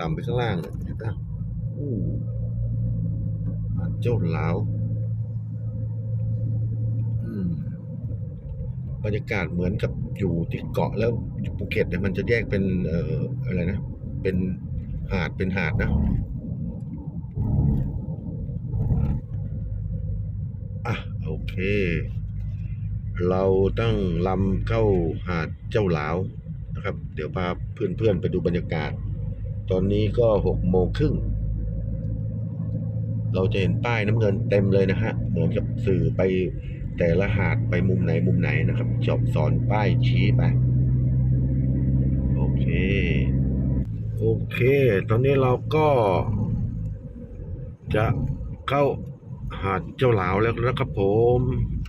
ต่ำไปข้างล่าง เจ้าหลาวอืมบรรยากาศเหมือนกับอยู่ที่เกาะแล้วภูเก็ตเนี่ยมันจะแยกเป็นเอ่ออะไรนะ เป็นหาดเป็นหาดนะอะโอเค เราตั้งลำเข้าหาดเจ้าหลาวนะครับ เดี๋ยวพาเพื่อนๆไปดูบรรยากาศ ตอนนี้ก็หกโมงครึ่ง เราจะเห็นป้ายน้ำเงินเต็มเลยนะฮะ เหมือนกับสื่อไปแต่ละหาดไปมุมไหนมุมไหนนะครับจอบสอนป้ายชี้ไป โอเค โอเค ตอนนี้เราก็ จะเข้าหาดเจ้าหลาวแล้วนะครับผม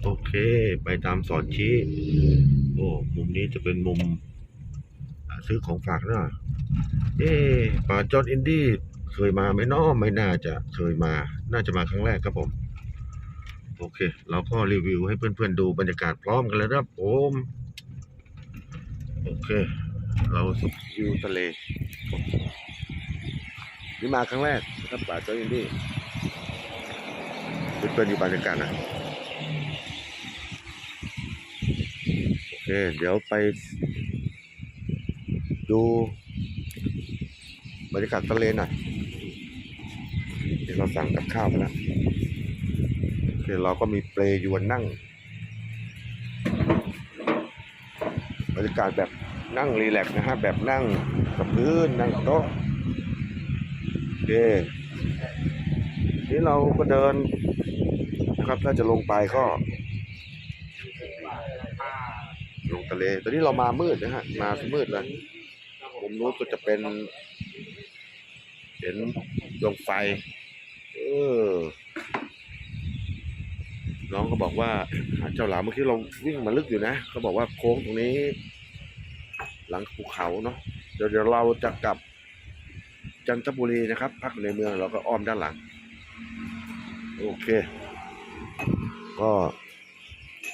โอเค ไปตามสอนชี้ โอ้ มุมนี้จะเป็นมุม ซื้อของฝากนะเอ๊ป่าจอดอินดี้ เคยมาไหมเนาะไม่น่าจะเคยมา น่าจะมาครั้งแรกครับผม โอเค เราก็รีวิวให้เพื่อนๆดูบรรยากาศพร้อมกันเลยนะครับผมโอเค เราวิวทะเลนี่มาครั้งแรกนะครับป่าเจอดอินดี้เพื่อนๆดูบรรยากาศนะโอเค เดี๋ยวไป ดูบรรยากาศทะเลหน่อย ดี๋ยวเราสั่งกับข้าวไปแล้วโอเคเราก็มีเปลยวนนั่งบรรยากาศแบบนั่งรีแลกซ์นะฮะแบบนั่งกับพื้นนั่งโต๊ะโอเคนี่เราก็เดินนะครับถ้าจะลงไปก็ลงทะเล ตอนนี้เรามามืดนะฮะ มามืดเลยมุมนู้นก็จะเป็น เห็นดวงไฟ ออน้องก็บอกว่าเจ้าหลามเมื่อกี้เราวิ่งมาลึกอยู่นะเขาบอกว่าโค้งตรงนี้ หลังภูเขาเนาะเดี๋ยวเดี๋ยวเราจะกลับจันทบุรีนะครับ พักในเมืองเราก็อ้อมด้านหลัง โอเค ก็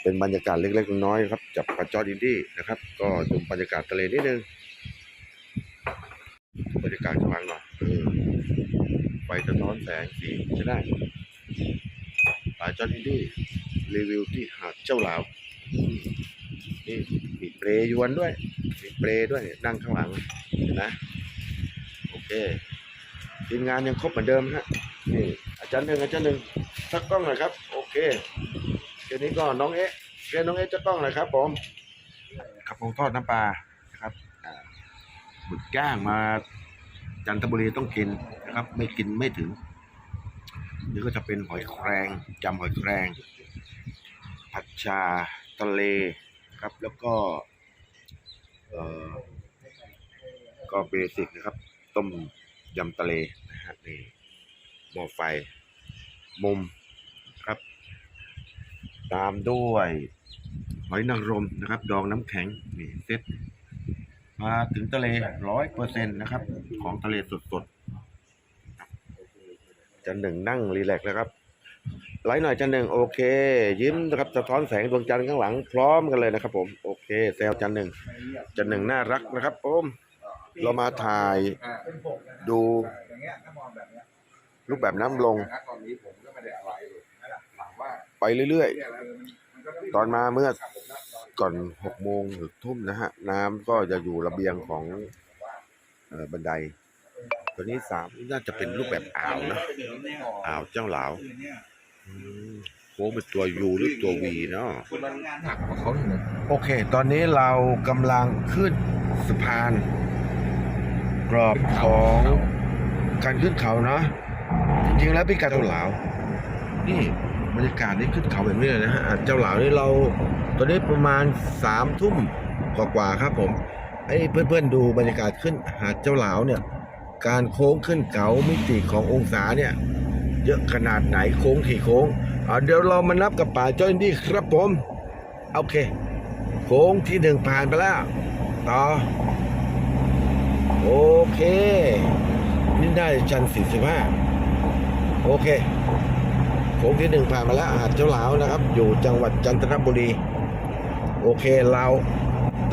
เป็นบรรยากาศเล็กๆน้อยๆครับจากปาจอดินดี้นะครับ ก็ดูบรรยากาศทะเลนิดนึงบรรยากาศข้างหลังหน่อยเออ ไฟสะท้อนแสงสีใช่ได้ปาจอดอินดี้รีวิวที่หาดเจ้าหลาวนี่มีเปรยวนด้วยมีเปรด้วยนั่งข้างหลังเห็นนะโอเคทีมงานยังครบเหมือนเดิมฮะนี่อาจารย์หนึ่งอาจารย์หนึ่งสักกล้องหน่อยครับ โอเคเดี๋ยวนี้ก็น้องเอ๊ะเดี๋ยวน้องเอ๊ะจะกล้องหน่อยครับผมครับผมทอดน้ำปลานะครับอ่าหมึกย่างมา จันทบุรีต้องกินนะครับ ไม่กินไม่ถึงนี่ก็จะเป็นหอยแครงจำหอยแครงผัดชาทะเลครับ แล้วก็เอ่อก็เบสิกนะครับ ต้มยำทะเลนะฮะนี่หม้อไฟ มุมครับ ตามด้วยหอยนางรมนะครับ ดองน้ำแข็งนี่เซต มาถึงทะเลร้อยเปอร์เซ็นต์นะครับ ของทะเลสดๆจันหนึ่งนั่งรีแลกซ์แล้วครับไลฟ์หน่อยจันหนึ่งโอเค ยิ้มนะครับสะท้อนแสงดวงจันทร์ข้างหลังพร้อมกันเลยนะครับ ผมโอเคแซวจันหนึ่งจันหนึ่งน่ารักนะครับผมเรามาถ่ายดูอย่างเงี้ยถ้ามองแบบเนี้ยรูปแบบน้ำลง ไปเรื่อยๆ ตอนมาเมื่อ ก่อนหกโมงหรือทุ่มนะฮะ น้ำก็จะอยู่ระเบียงของเอ่อบันได ตัวนี้สามน่าจะเป็นรูปแบบอ่าวนะอ่าวเจ้าหลาวโค้งเป็นตัวยูหรือตัววีเนาะโอเค ตอนนี้เรากำลังขึ้นสะพาน กรอบของการขึ้นเขาเนาะจริงๆแล้วพี่การเจ้าหลาวนี่ บรรยากาศนี่ขึ้นเขาแบบนี้เลยนะฮะเจ้าหลาวนี่เราตอนนี้ประมาณสามทุ่มกว่าๆครับผมไอ้เพื่อนๆดูบรรยากาศขึ้นหาดเจ้าหลาวเนี่ย การโค้งขึ้นเขามิติขององศาเนี่ย เยอะขนาดไหนโค้งที่โค้งเดี๋ยวเรามานับกับป่าจอยดี้ครับผม โอเค โค้งที่หนึ่งผ่านไปแล้ว ต่อ โอเค นี่ได้ชัน45โอเค ค้งที่หนึ่งผ่านมาแล้วหาดเจ้าหลาวนะครับ อยู่จังหวัดจันทบุรี โอเคเรา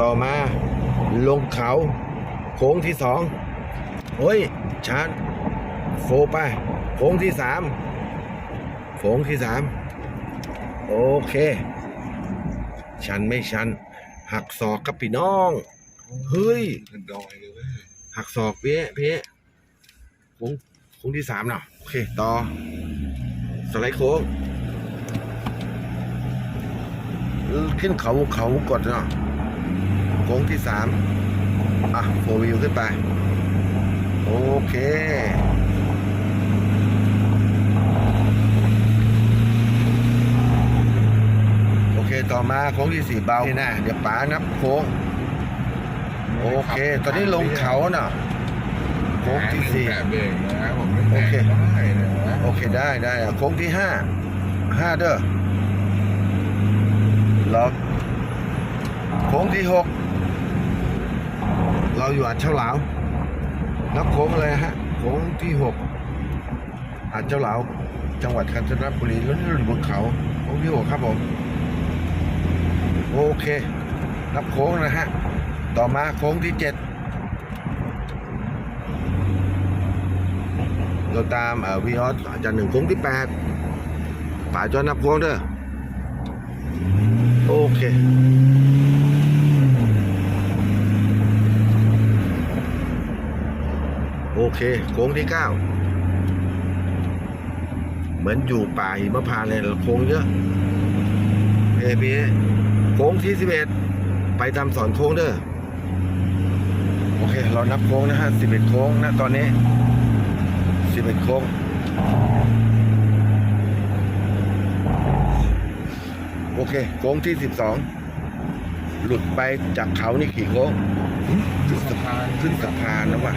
ต่อมาลงเขา โค้งที่สองเฮ้ยชานโฟไปโค้งที่สามโค้งที่สามโอเค ชันไม่ชัน หักศอกครับพี่น้องเฮ้ยดอยเลยหักศอกเพี่เพี่โค้งโค้งที่สามเนาะโอเค ต่อ สไลด์โค้งขึ้นเขาเขากดเนาะโค้งที่สามอะโฟวิวขึ้นไป โอเคโอเคต่อมาโค้งที่สี่เบานี่นะเดี๋ยวป๋านับโค้ง โอเค ตอนนี้ลงเขาเนาะ โค้งที่สี่แตะเบรกนะผมไม่แตะโอเคได้นะโอเคได้ได้อะโค้งที่ห้าห้าเด้อล็อกโค้งที่หกเราอยู่อัดเช่าเหลานับโค้งเลยฮะโค้งที่หกอัดเจ้าเหลาจังหวัดกาญจนบุรีแล้วนี่เราอยู่บนเขาโค้งที่หกครับผมโอเค นับโค้งนะฮะ ต่อมาโค้งที่เจ็ด เราตามเอ่อวีออสจากหนึ่งโค้งที่แปดป่าจอนับโค้งเด้อโอเคโอเคโค้งที่เก้าเหมือนอยู่ป่าหิมพานต์เลยโค้งเยอะเอพีโค้งที่สิบเอ็ดไปตามสอนโค้งเด้อโอเค เรานับโค้งนะฮะสิบเอ็ดโค้งนะตอนนี้ สิบเอ็ดโค้งโอเค โค้งที่สิบสองหลุดไปจากเขานี่กี่โค้งขึ้นสะพานขึ้นสะพานแล้วว่ะ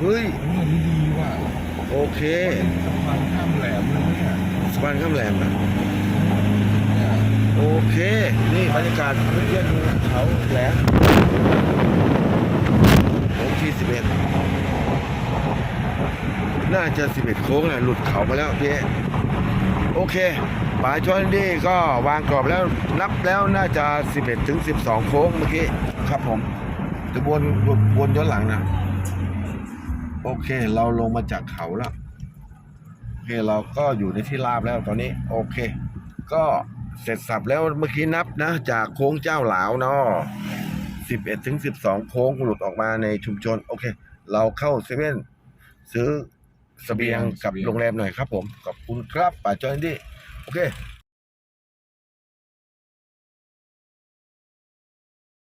เฮ้ยเฮ้ยอันนี้ดีว่ะโอเคสะพานข้ามแหลมเลยเนี่ยสะพานข้ามแหลมนะเนี่ยโอเค นี่บรรยากาศเพื่อนๆดูเขาแหลมโค้งที่สิบเอ็ด น่าจะสิบเอ็ดโค้งแหละหลุดเขามาแล้วพี่โอเคปลายชอนดี้ก็วางกรอบแล้วนับแล้วน่าจะ 11 ถึง 12 โค้งเมื่อกี้ครับผมจะวนวนย้อนหลังนะโอเค เราลงมาจากเขาแล้วโอเคเราก็อยู่ในที่ราบแล้วตอนนี้ โอเค ก็เสร็จสับแล้วเมื่อกี้นับนะ จากโค้งเจ้าหลาวเนาะ11ถึง12โค้งหลุดออกมาในชุมชน โอเค เราเข้าเซเว่นซื้อ เสบียงกับโรงแรมหน่อยครับผม ขอบคุณครับป่าจอยดี้โอเค